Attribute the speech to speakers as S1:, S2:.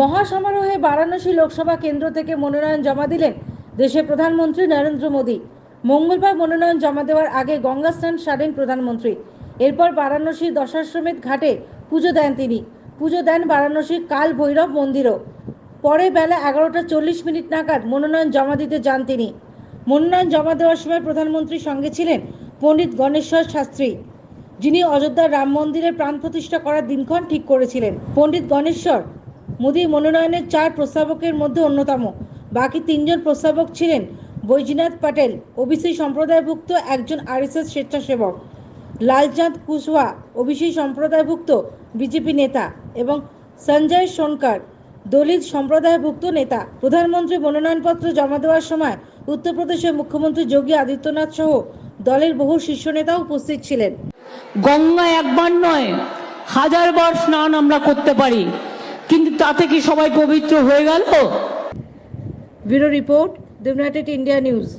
S1: মহাসমারোহে বারাণসী লোকসভা কেন্দ্র থেকে মনোনয়ন জমা দিলেন দেশের প্রধানমন্ত্রী নরেন্দ্র মোদী। মঙ্গলবার মনোনয়ন জমা দেওয়ার আগে গঙ্গা স্নান সারেন প্রধানমন্ত্রী। এরপর বারাণসীর দশাশ্বমেধ ঘাটে পুজো দেন তিনি। পুজো দেন বারাণসীর কাল ভৈরব মন্দিরও। পরে বেলা এগারোটা চল্লিশ মিনিট নাগাদ মনোনয়ন জমা দিতে যান তিনি। মনোনয়ন জমা দেওয়ার সময় প্রধানমন্ত্রীর সঙ্গে ছিলেন পণ্ডিত গণেশ্বর শাস্ত্রী। যিনি অযোধ্যার রাম মন্দিরের প্রাণ প্রতিষ্ঠা করার দিনক্ষণ ঠিক করেছিলেন। পণ্ডিত গণেশ্বর মোদীর মনোনয়নের চার প্রস্তাবকের মধ্যে অন্যতম। বাকি তিনজন প্রস্তাবক ছিলেন বৈজনাথ প্যাটেল ওবিসি সম্প্রদায়ভুক্ত একজন আরএসএস স্বেচ্ছাসেবক, লালচাঁদ কুশওয়া, ওবিসি সম্প্রদায়ভুক্ত বিজেপি নেতা এবং সঞ্জয় সোনকার, দলিত সম্প্রদায়ভুক্ত নেতা। প্রধানমন্ত্রী মনোনয়নপত্র জমা দেওয়ার সময় উত্তরপ্রদেশের মুখ্যমন্ত্রী যোগী আদিত্যনাথ সহ দলের বহু শীর্ষ নেতা উপস্থিত ছিলেন।
S2: গঙ্গা একবার নয় হাজারবার স্নান আমরা করতে পারি। তাতে কি সবাই পবিত্র হয়ে গেল?
S1: Bureau report the United India news.